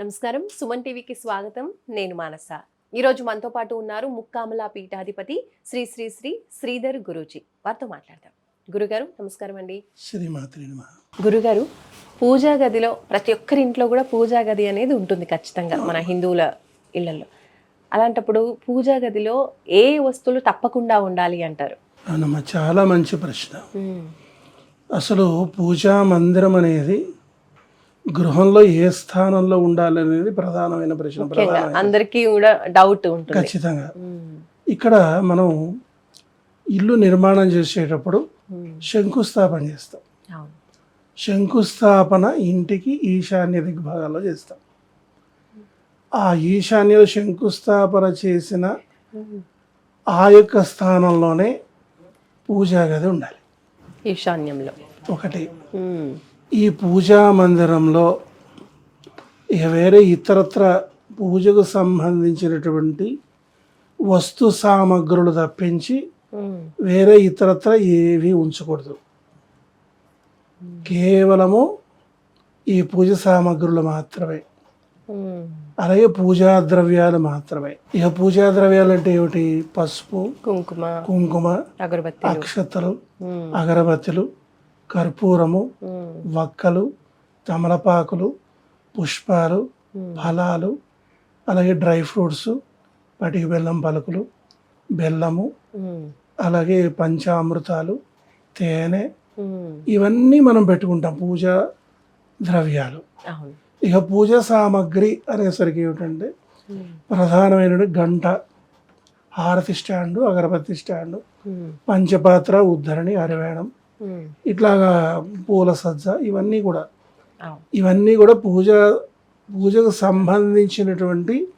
నమస్కారం. సుమన్ టీవీకి స్వాగతం. నేను మానస. ఈరోజు మనతో పాటు ఉన్నారు ముక్కామల పీఠాధిపతి శ్రీ శ్రీ శ్రీ శ్రీధర్ గురూజీ. వారితో మాట్లాడదాం. గురుగారు నమస్కారం అండి. గురుగారు పూజా గదిలో ప్రతి ఒక్కరి ఇంట్లో కూడా పూజా గది అనేది ఉంటుంది ఖచ్చితంగా మన హిందువుల ఇళ్ళలో. అలాంటప్పుడు పూజా గదిలో ఏ వస్తువులు తప్పకుండా ఉండాలి అంటారు? చాలా మంచి ప్రశ్న. అసలు పూజా మందిరం అనేది గృహంలో ఏ స్థానంలో ఉండాలి అనేది ప్రధానమైన ప్రశ్న ప్రధానమైన అందరికీ కూడా డౌట్ ఉంటుంది. ఖచ్చితంగా. ఇక్కడ మనం ఇల్లు నిర్మాణం చేసేటప్పుడు శంకుస్థాపన చేస్తాం. శంకుస్థాపన ఇంటికి ఈశాన్య దిగ్భాగాల్లో చేస్తాం. ఆ ఈశాన్య శంకుస్థాపన చేసిన ఆ యొక్క స్థానంలోనే పూజా గది ఉండాలి. ఈశాన్యంలో. ఒకటి. ఈ పూజా మందిరంలో వేరే ఇతరత్ర పూజకు సంబంధించినటువంటి వస్తు సామగ్రులు తప్పించి వేరే ఇతరత్ర ఏవి ఉంచకూడదు. కేవలము ఈ పూజ సామగ్రులు మాత్రమే. అలాగే పూజా ద్రవ్యాలు మాత్రమే. ఇక పూజా ద్రవ్యాలు అంటే ఏమిటి? పసుపు కుంకుమ కుంకుమ అగరబత్తి అక్షతలు అగరబత్తులు కర్పూరము వక్కలు తమలపాకులు పుష్పాలు ఫలాలు అలాగే డ్రై ఫ్రూట్స్ పటిక బెల్లం పలుకులు బెల్లము అలాగే పంచామృతాలు తేనె ఇవన్నీ మనం పెట్టుకుంటాం పూజా ద్రవ్యాలు. ఇక పూజ సామాగ్రి అనేసరికి ఏమిటంటే ప్రధానమైన గంట హారతి స్టాండు అగరబత్తి స్టాండు పంచపాత్ర ఉద్ధరణి అరివేణం ఇట్లాగా పూల సజ్జ ఇవన్నీ కూడా. ఇవన్నీ కూడా పూజ పూజకు సంబంధించినటువంటి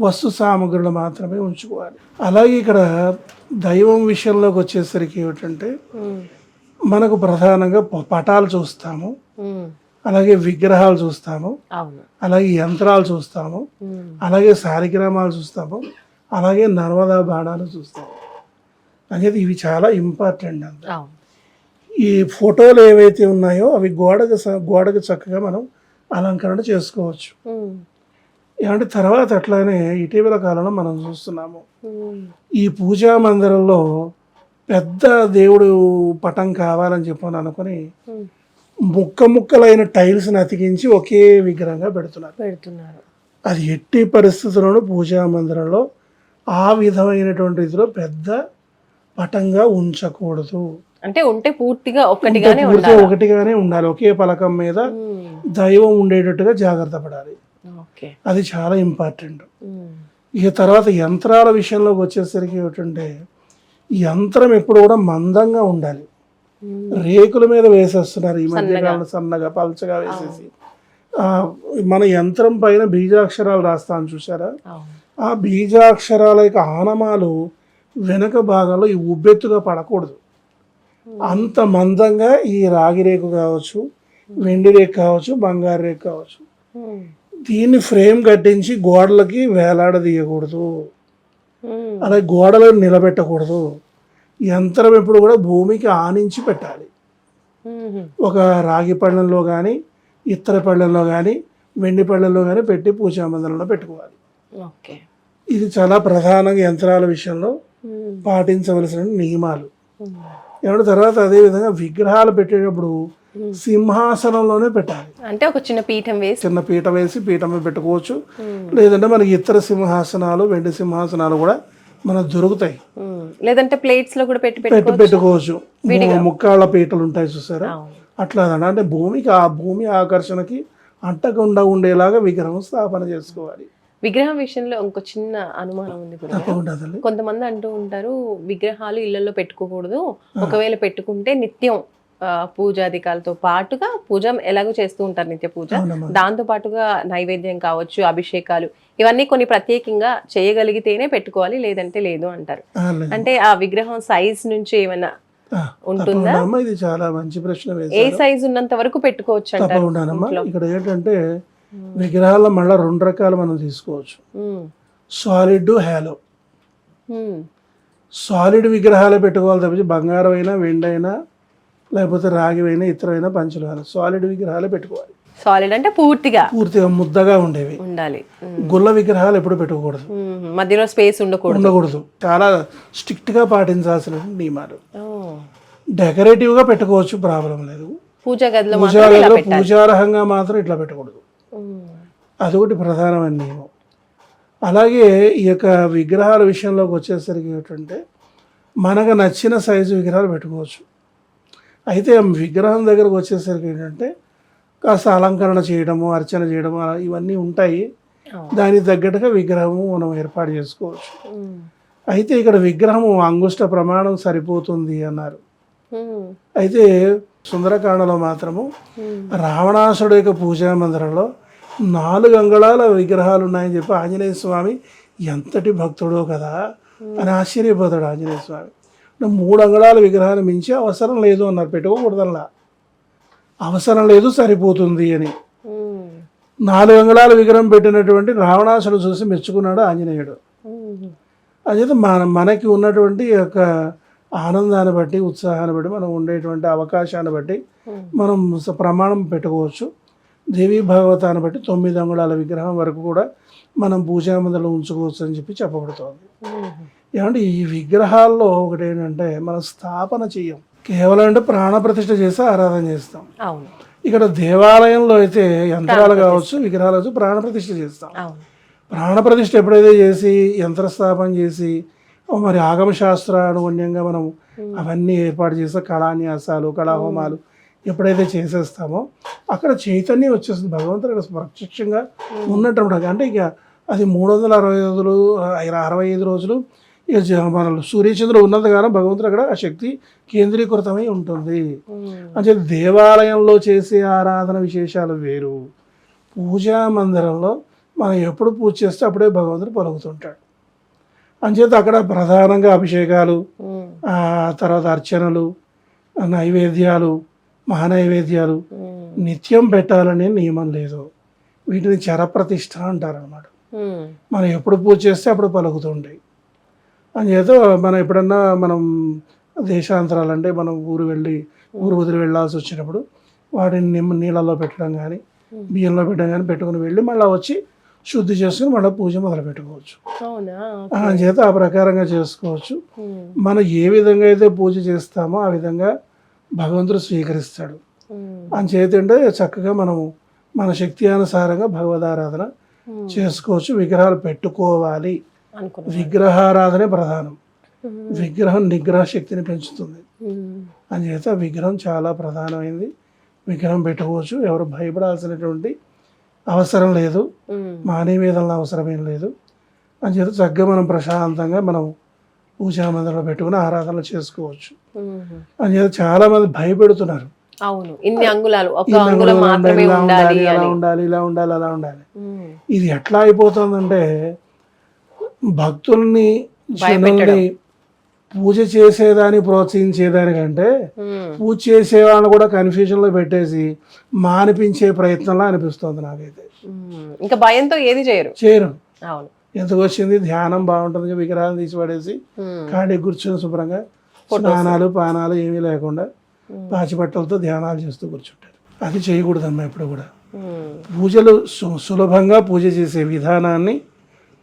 వస్తు సామగ్రులు మాత్రమే ఉంచుకోవాలి. అలాగే ఇక్కడ దైవం విషయంలోకి వచ్చేసరికి ఏమిటంటే మనకు ప్రధానంగా ప- పటాలు చూస్తాము. అలాగే విగ్రహాలు చూస్తాము. అలాగే యంత్రాలు చూస్తాము. అలాగే సారిగ్రామాలు చూస్తాము. అలాగే నర్మదా బాణాలు చూస్తాము. అనేది ఇవి చాలా ఇంపార్టెంట్ అంత. ఈ ఫోటోలు ఏవైతే ఉన్నాయో అవి గోడకు గోడకు చక్కగా మనం అలంకరణ చేసుకోవచ్చు. ఏమంటే తర్వాత అట్లానే ఇటీవల కాలంలో మనం చూస్తున్నాము. ఈ పూజా మందిరంలో పెద్ద దేవుడు పటం కావాలని చెప్పని అనుకుని ముక్క ముక్కలైన టైల్స్ని అతికించి ఒకే విగ్రహంగా పెడుతున్నారు. పెడుతున్నారు. అది ఎట్టి పరిస్థితుల్లోనూ పూజా మందిరంలో ఆ విధమైనటువంటి ఇదిలో పెద్ద పటంగా ఉంచకూడదు. అంటే ఉంటే పూర్తిగా ఒక్కటిగానే పూర్తిగా ఉండాలి? ఒకటిగానే ఉండాలి. ఒకే పలకం మీద దైవం ఉండేటట్టుగా జాగ్రత్త పడాలి. ఓకే. అది చాలా ఇంపార్టెంట్. ఇక తర్వాత యంత్రాల విషయంలోకి వచ్చేసరికి ఏమిటంటే యంత్రం ఎప్పుడు కూడా మందంగా ఉండాలి. రేకుల మీద వేసేస్తున్నారు ఈ మధ్యకాలంలో సన్నగా. పల్చగా వేసేసి. ఆ, మన యంత్రం పైన బీజాక్షరాలు రాస్తాను చూసారా ఆ బీజాక్షరాల యొక్క ఆనమాలు వెనక భాగంలో ఈ ఉబ్బెత్తుగా పడకూడదు. అంత మందంగా ఈ రాగి రేకు కావచ్చు వెండి రేకు కావచ్చు బంగారు రేకు కావచ్చు. దీన్ని ఫ్రేమ్ కట్టించి గోడలకి వేలాడదీయకూడదు. అలాగే గోడలను నిలబెట్టకూడదు. యంత్రం ఎప్పుడు కూడా భూమికి ఆనించి పెట్టాలి. ఒక రాగి పళ్ళెంలో కానీ ఇత్తడి పళ్ళెంలో కానీ వెండి పళ్ళెంలో కానీ పెట్టి పూజా మందిరంలో పెట్టుకోవాలి. ఇది చాలా ప్రధానంగా యంత్రాల విషయంలో పాటించవలసిన నియమాలు. ఏమంటే తర్వాత అదేవిధంగా విగ్రహాలు పెట్టేటప్పుడు సింహాసనంలోనే పెట్టాలి. అంటే ఒక చిన్న పీఠం వేసి. చిన్న పీట వేసి మీద పెట్టుకోవచ్చు. లేదంటే మనకి ఇతర సింహాసనాలు వెండి సింహాసనాలు కూడా మనకు దొరుకుతాయి. లేదంటే ప్లేట్స్లో కూడా పెట్టి పెట్టి పెట్టుకో పెట్టుకోవచ్చు. ముక్కాళ్ళ పీటలు ఉంటాయి చూసారా? అట్లా అంటే భూమికి ఆ భూమి ఆకర్షణకి అంటకుండా ఉండేలాగా విగ్రహం స్థాపన చేసుకోవాలి. విగ్రహం విషయంలో ఇంకో చిన్న అనుమానం ఉంది గురుగారు. తప్పకుండా తల్లి కొంతమంది అంటూ ఉంటారు విగ్రహాలు ఇళ్ళలో పెట్టుకోకూడదు. ఒకవేళ పెట్టుకుంటే నిత్యం ఆ, పూజాధికాలతో పాటుగా పూజ ఎలాగో చేస్తూ ఉంటారు నిత్య పూజ. అవునమ్మా. దాంతో పాటుగా నైవేద్యం కావచ్చు అభిషేకాలు ఇవన్నీ కొన్ని ప్రత్యేకంగా చేయగలిగితేనే పెట్టుకోవాలి లేదంటే లేదు అంటారు. ఆ, లేదు. అంటే ఆ విగ్రహం సైజ్ నుంచి ఏమైనా ఆ, ఉంటుందా? ఇది చాలా మంచి ప్రశ్న ఏ వేశారు సైజ్ ఉన్నంత వరకు పెట్టుకోవచ్చు అంటారు తప్పకుండానమ్మా ఇంట్లో. ఇక్కడ ఏంటంటే విగ్రహాల్లో మళ్ళీ రెండు రకాలు మనం తీసుకోవచ్చు. సాలిడ్ హ్యాలో సాలిడ్ విగ్రహాలే పెట్టుకోవాలి తప్పించి బంగారం అయినా వెండి అయినా లేకపోతే రాగి అయినా ఇతరమైన పంచులు సాలిడ్ విగ్రహాలే పెట్టుకోవాలి. సాలిడ్ అంటే పూర్తిగా. పూర్తిగా ముద్దగా ఉండేవి. ఉండాలి. ఉమ్. గుల్ల విగ్రహాలు ఎప్పుడు పెట్టకూడదు ఉమ్. మధ్యలో స్పేస్ ఉండకూడదు. ఉండకూడదు. చాలా స్ట్రిక్ట్గా పాటించాల్సిన నియమాలు. ఓ. డెకరేటివ్గా పెట్టుకోవచ్చు ప్రాబ్లం లేదు. పూజా గదిలో పూజార్హంగా మాత్రం ఇట్లా పెట్టకూడదు. అదొకటి ప్రధానమైన నియమం అలాగే ఈ యొక్క విగ్రహాల విషయంలోకి వచ్చేసరికి ఏంటంటే మనకు నచ్చిన సైజు విగ్రహాలు పెట్టుకోవచ్చు అయితే విగ్రహం దగ్గరకు వచ్చేసరికి ఏంటంటే కాస్త అలంకరణ చేయడము అర్చన చేయడము ఇవన్నీ ఉంటాయి. దానికి తగ్గట్టుగా విగ్రహము మనం ఏర్పాటు చేసుకోవచ్చు. అయితే ఇక్కడ విగ్రహము అంగుష్ట ప్రమాణం సరిపోతుంది అన్నారు. అయితే సుందరకాండలో మాత్రము. రావణాసుడు యొక్క పూజా మందిరంలో నాలుగు అంగుళాల విగ్రహాలు ఉన్నాయని చెప్పి ఆంజనేయ స్వామి ఎంతటి భక్తుడో కదా అని ఆశ్చర్యపోతాడు ఆంజనేయ స్వామి మూడు అంగుళాల విగ్రహాలు మించి అవసరం లేదు అన్నారు పెట్టుకోకూడదల్లా అవసరం లేదు సరిపోతుంది అని. నాలుగు అంగుళాల విగ్రహం పెట్టినటువంటి రావణాసుడు చూసి మెచ్చుకున్నాడు ఆంజనేయుడు. అదే మన మనకి ఉన్నటువంటి యొక్క ఆనందాన్ని బట్టి ఉత్సాహాన్ని బట్టి మనం ఉండేటువంటి అవకాశాన్ని బట్టి. మనం ప్రమాణం పెట్టుకోవచ్చు దేవీ భాగవతాన్ని బట్టి తొమ్మిది అంగుళాల విగ్రహం వరకు కూడా మనం పూజా మందిలో ఉంచుకోవచ్చు అని చెప్పి చెప్పబడుతోంది. ఏమంటే ఈ విగ్రహాల్లో ఒకటి ఏంటంటే మనం స్థాపన చెయ్యం. కేవలం అంటే ప్రాణప్రతిష్ఠ చేసి ఆరాధన చేస్తాం. ఇక్కడ దేవాలయంలో అయితే యంత్రాలు కావచ్చు విగ్రహాలు కావచ్చు ప్రాణప్రతిష్ఠ చేస్తాం. అవును. ప్రాణప్రతిష్ఠ ఎప్పుడైతే చేసి యంత్రస్థాపన చేసి ఓ మరి ఆగమశాస్త్రానుగుణ్యంగా మనం అవన్నీ ఏర్పాటు చేస్తే కళాన్యాసాలు కళాహోమాలు ఎప్పుడైతే చేసేస్తామో అక్కడ చైతన్యం వచ్చేస్తుంది. భగవంతుడు అక్కడ ప్రత్యక్షంగా ఉన్నట్టు అంటే ఇక అది మూడు వందల అరవై రోజులు అరవై ఐదు రోజులు ఇక మన సూర్యచంద్రుడు ఉన్నంతగానో భగవంతుడు అక్కడ ఆ శక్తి కేంద్రీకృతమై ఉంటుంది. ఉమ్. అంటే దేవాలయంలో చేసే ఆరాధన విశేషాలు వేరు. పూజా మందిరంలో మనం ఎప్పుడు పూజ చేస్తే అప్పుడే భగవంతుడు పలుకుతుంటాడు. అంచేత అక్కడ ప్రధానంగా అభిషేకాలు. ఆ తర్వాత అర్చనలు నైవేద్యాలు మహానైవేద్యాలు. నిత్యం పెట్టాలనే నియమం లేదు. వీటిని చరప్రతిష్ఠ అంటారనమాట ఉమ్. మనం ఎప్పుడు పూజ చేస్తే అప్పుడు పలుకుతుంటాయి. అంచేత మనం ఎప్పుడన్నా మనం దేశాంతరాలు అంటే మనం ఊరు వెళ్ళి ఊరు వదిలి వెళ్ళాల్సి వచ్చినప్పుడు వాటిని నిమ్మ నీళ్ళలో పెట్టడం కానీ బియ్యంలో పెట్టడం కానీ పెట్టుకుని వెళ్ళి మళ్ళీ వచ్చి శుద్ధి చేసుకుని మళ్ళీ పూజ మొదలు పెట్టుకోవచ్చు అంచేత ఆ ప్రకారంగా చేసుకోవచ్చు. మనం ఏ విధంగా అయితే పూజ చేస్తామో ఆ విధంగా భగవంతుడు స్వీకరిస్తాడు. అంచేత అంటే చక్కగా మనము మన శక్తి అనుసారంగా భగవదారాధన. చేసుకోవచ్చు విగ్రహాలు పెట్టుకోవాలి విగ్రహారాధనే ప్రధానం. విగ్రహం నిగ్రహ శక్తిని పెంచుతుంది ఉమ్. అంచేత విగ్రహం చాలా ప్రధానమైంది విగ్రహం పెట్టుకోవచ్చు ఎవరు భయపడాల్సినటువంటి అవసరం లేదు ఉమ్. మానవీయతల అవసరమేం లేదు అంచేత చక్కగా మనం ప్రశాంతంగా మనం పూజా మందిరంలో పెట్టుకుని ఆరాధనలు చేసుకోవచ్చు. అంచేత చాలా మంది భయపెడుతున్నారు అవును ఇన్ని అంగుళాలు ఇలా ఉండాలి ఉండాలి అలా అని ఉండాలి ఇలా ఉండాలి అలా ఉండాలి. ఇది ఎట్లా అయిపోతుందంటే భక్తుల్ని. జనుల్ని పూజ చేసేదాన్ని ప్రోత్సహించేదానికంటే. పూజ చేసేవాళ్ళని కూడా కన్ఫ్యూజన్లో పెట్టేసి మానిపించే ప్రయత్నంలా అనిపిస్తుంది నాకైతే. ఇంకా భయంతో ఏది చేయరు చేయరు అవును ఎందుకు వచ్చింది ధ్యానం బాగుంటుంది విగ్రహాలు తీసి పడేసి. ఖాళీ కూర్చొని శుభ్రంగా స్నానాలు పానాలు ఏమీ లేకుండా ఉమ్. పాచి బట్టలతో ధ్యానాలు చేస్తూ కూర్చుంటారు అది చేయకూడదమ్మా ఎప్పుడు కూడా. పూజలు సు- సులభంగా పూజ చేసే విధానాన్ని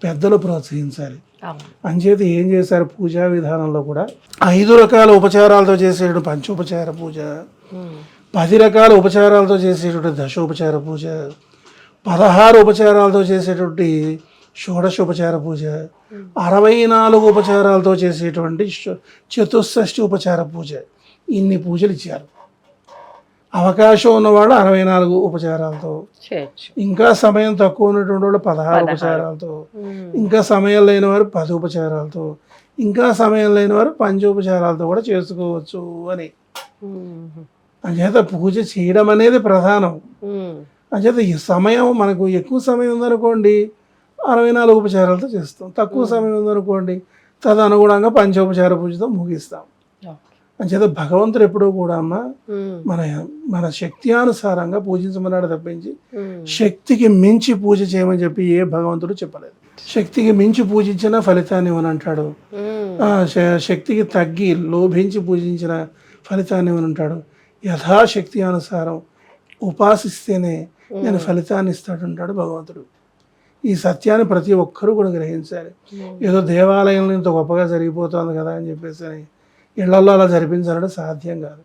పెద్దలు ప్రోత్సహించాలి అంచేత ఏం చేశారు పూజా విధానంలో కూడా ఐదు రకాల ఉపచారాలతో చేసేటువంటి పంచోపచార పూజ. పది రకాల ఉపచారాలతో చేసేటువంటి దశోపచార పూజ పదహారు ఉపచారాలతో చేసేటువంటి షోడశోపచార పూజ. అరవై నాలుగు ఉపచారాలతో చేసేటువంటి చతుషష్ఠి ఉపచార పూజ. ఇన్ని పూజలు ఇచ్చారు. అవకాశం ఉన్నవాళ్ళు అరవై నాలుగు ఉపచారాలతో ఇంకా సమయం తక్కువ ఉన్నటువంటి వాళ్ళు పదహారు ఉపచారాలతో. ఇంకా సమయం లేని వారు పది ఉపచారాలతో. ఇంకా సమయం లేని వారు పంచోపచారాలతో కూడా చేసుకోవచ్చు అని. అంచేత పూజ చేయడం అనేది ప్రధానం. అంచేత ఈ సమయం మనకు ఎక్కువ సమయం ఉందనుకోండి అరవై నాలుగు ఉపచారాలతో చేస్తాం. తక్కువ సమయం ఉందనుకోండి తదనుగుణంగా పంచోపచార పూజతో ముగిస్తాం. అంచేత భగవంతుడు ఎప్పుడూ కూడా అమ్మ ఉమ్. మన మన శక్త్యానుసారంగా పూజించమన్నాడు తప్పించి ఉమ్. శక్తికి మించి పూజ చేయమని చెప్పి ఏ భగవంతుడు చెప్పలేదు. శక్తికి మించి పూజించిన ఫలితాన్ని ఇవ్వని అంటాడు. శక్తికి తగ్గి లోభించి పూజించిన ఫలితాన్ని ఇవ్వని అంటాడు. యథాశక్తి అనుసారం ఉపాసిస్తేనే నేను ఫలితాన్ని ఇస్తాడుంటాడు భగవంతుడు. ఈ సత్యాన్ని ప్రతి ఒక్కరూ కూడా గ్రహించాలి. ఏదో దేవాలయంలో ఇంత గొప్పగా జరిగిపోతుంది కదా అని చెప్పేసి అని ఇళ్ళలో అలా జరిపించాలంటే సాధ్యం కాదు.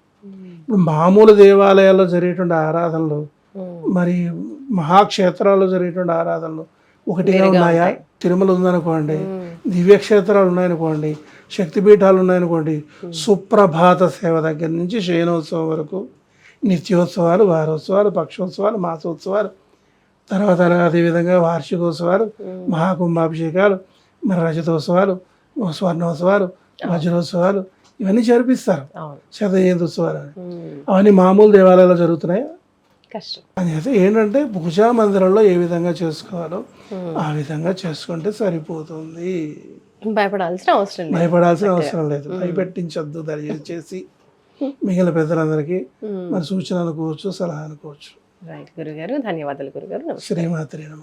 ఇప్పుడు మామూలు దేవాలయాల్లో జరిగేటువంటి ఆరాధనలు మరి మహాక్షేత్రాల్లో జరిగేటువంటి ఆరాధనలు ఒకటిగా ఉన్నాయా? తిరుమల ఉందనుకోండి దివ్యక్షేత్రాలు ఉన్నాయనుకోండి శక్తిపీఠాలు ఉన్నాయనుకోండి సుప్రభాత సేవ దగ్గర నుంచి శయనోత్సవం వరకు నిత్యోత్సవాలు వారోత్సవాలు పక్షోత్సవాలు మాసోత్సవాలు తర్వాత అదేవిధంగా వార్షికోత్సవాలు మహాకుంభాభిషేకాలు మరి రజతోత్సవాలు స్వర్ణోత్సవాలు వజ్రోత్సవాలు ఇవన్నీ జరిపిస్తారు. అని. ఉమ్. అవన్నీ మామూలు దేవాలయాల్లో జరుగుతున్నాయి? అని అయితే ఏంటంటే పూజా మందిరంలో ఏ విధంగా చేసుకోవాలో ఆ విధంగా చేసుకుంటే సరిపోతుంది. భయపడాల్సిన అవసరం లేదు. భయపడాల్సిన అవసరం లేదు. భయపెట్టించొద్దు. దయచేసి మిగిలిన పెద్దలందరికీ మరి సూచన అనుకోవచ్చు సలహా అనుకోవచ్చు. రైట్ గురుగారు ధన్యవాదాలు గురుగారు నమస్తే శ్రీమాత్రి నమ